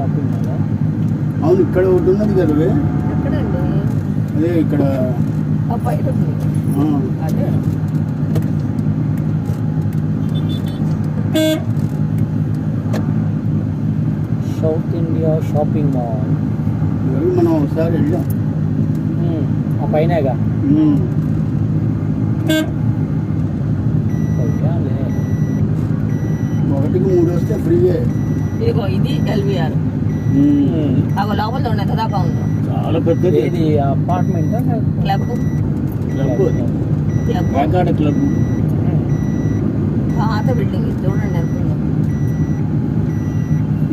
Shopping అవును ఇక్కడ ఒకటి ఉన్నది కదా అదే ఇక్కడ. South India shopping mall. మనం ఒకసారి వెళ్ళాం. ఆ పైనగా. ఒకటికి మూడు వస్తే ఫ్రీయే. ఇదిగో ఇది ఎల్విఆర్. అగో లోపల చూడండి ఎంత దాకా ఉందో చాలా పెద్దది. ఏది apartment club. Club. Club. Club. పాత బిల్డింగ్ ఇది చూడండి ఎంత ఉందో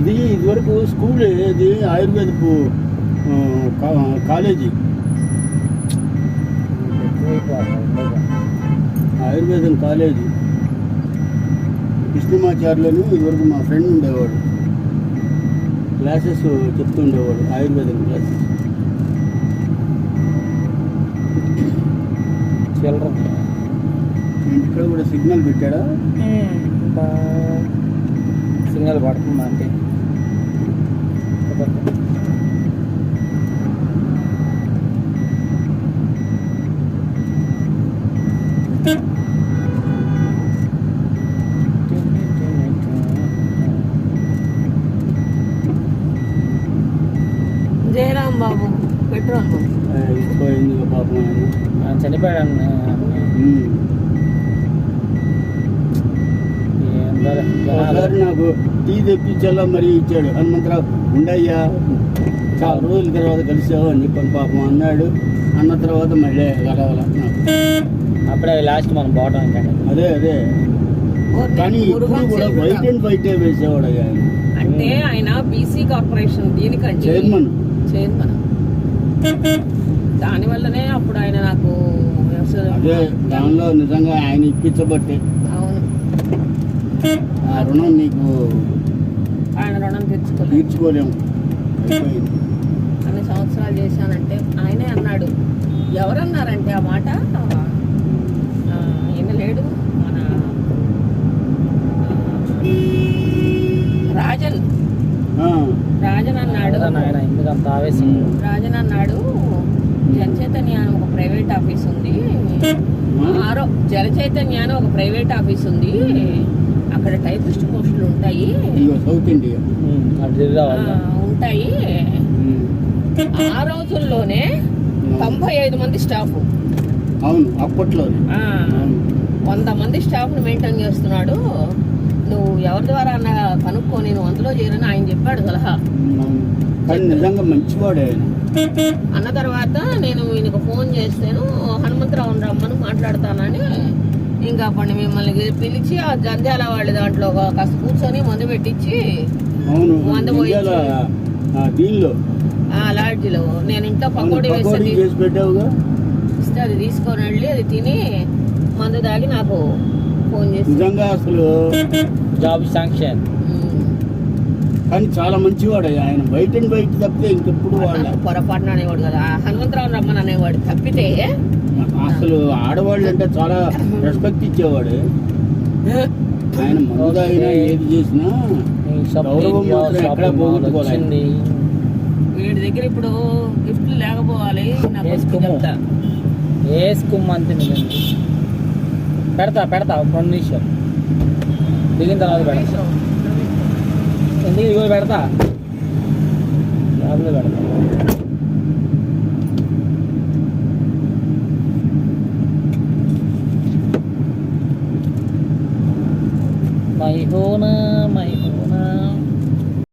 ఇది ఇదివరకు స్కూల్ ఇది ఆయుర్వేదపు కాలేజీ. ఆయుర్వేదం కాలేజీ. కృష్ణమాచార్యులను ఇదివరకు మా ఫ్రెండ్ ఉండేవాడు. క్లాసెస్ చెప్తుండేవాడు ఆయుర్వేదం క్లాసెస్ చిల్డ్రన్ ఇక్కడ కూడా సిగ్నల్ పెట్టాడా? సిగ్నల్ పడుతుందా అంటే? జయరాం బాబు పెట్రోల్ పోయింది పాపం చనిపోయాడు. ఒకసారి నాకు టీ తెప్పించాలా మరి ఇచ్చాడు. హనుమంతరావు ఉండయ్యా చాలా రోజుల తర్వాత కలిసావు అని చెప్పాను పాపం. అన్నాడు. అన్న తర్వాత మళ్ళీ కలవాల అప్పుడే లాస్ట్ మనం ఇంకా అదే అదే. కానీ ఇప్పుడు కూడా వైట్ అండ్ వైటే వేసేవాడు అయ్యా ఆయన. అంటే ఆయన బీసీ కార్పొరేషన్ దీనికంటే చైర్మన్. చైర్మన్. దానివల్లనే అప్పుడు ఆయన నాకు అదే దానిలో నిజంగా ఆయన ఇప్పించబట్టే. అవును. ఆ రుణం నీకు ఆయన రుణం తెచ్చుకోలేదు తీర్చుకోలేము. అన్ని సంవత్సరాలు చేశానంటే ఆయనే అన్నాడు. ఎవరన్నారంటే ఆ మాట? రాజన్ అన్నాడు. ఆయన ఎందుకు అంత ఆవేశం? రాజన్ అన్నాడు జనచైతన్య అని ఒక ప్రైవేట్ ఆఫీస్ ఉంది. ఆరో జనచైతన్య అని ఒక ప్రైవేట్ ఆఫీస్ ఉంది. అక్కడ టైపిస్ట్ పోస్టులు ఉంటాయి. South India. ఉంటాయి. ఆ రోజుల్లోనే తొంభై ఐదు మంది స్టాఫ్. అవును అప్పట్లో ఆ, వంద మంది స్టాఫ్ని మెయింటైన్ చేస్తున్నాడు. నువ్వు ఎవరి ద్వారా అన్న కనుక్కొని నువ్వు అందులో చేరని ఆయన చెప్పాడు సలహా. కానీ నిజంగా మంచివాడే అన్న తర్వాత నేను ఈయనకు ఫోన్ చేస్తాను హనుమంతరావు రమ్మని మాట్లాడతానని. ఇంకా అప్పటి మిమ్మల్ని పిలిచి ఆ జంధ్యాల వాళ్ళ దాంట్లో కాస్త కూర్చొని మందు పెట్టించి అవును వంద పోయి ఇండియాలో ఆ, దీనిలో. ఆ లాడ్జిలో. నేను ఇంట్లో పకోడీ పెట్టావుగా? ఇస్తే అది తీసుకొని వెళ్ళి అది తిని మందు తాగి నాకు ఫోన్ చేసి. నిజంగా అసలు జాబ్ శాంక్షన్. కానీ చాలా మంచివాడు. ఆయన బయట అండ్ బయట తప్పితే ఇంకెప్పుడు వాళ్ళ పొరపాటున అనేవాడు కదా. ఆ హనుమంతరావు రమ్మని అనేవాడు తప్పితే అసలు ఆడవాళ్ళు అంటే చాలా రెస్పెక్ట్ ఇచ్చేవాడు. ఆయన మందు తాగినా ఏది చేసినా గౌరవం మాత్రం ఎక్కడా. వచ్చింది వీడి దగ్గర ఇప్పుడు గిఫ్ట్లు లేకపోవాలి. నాకు. చెప్తా. నిజంగా పెడతా పెడతా ఒక రెండు నిమిషాలు దిగిన తర్వాత పెడతా ఎందుకు ఇదిగో పెడతా ల్యాబ్లో పెడతా మై హోనా మై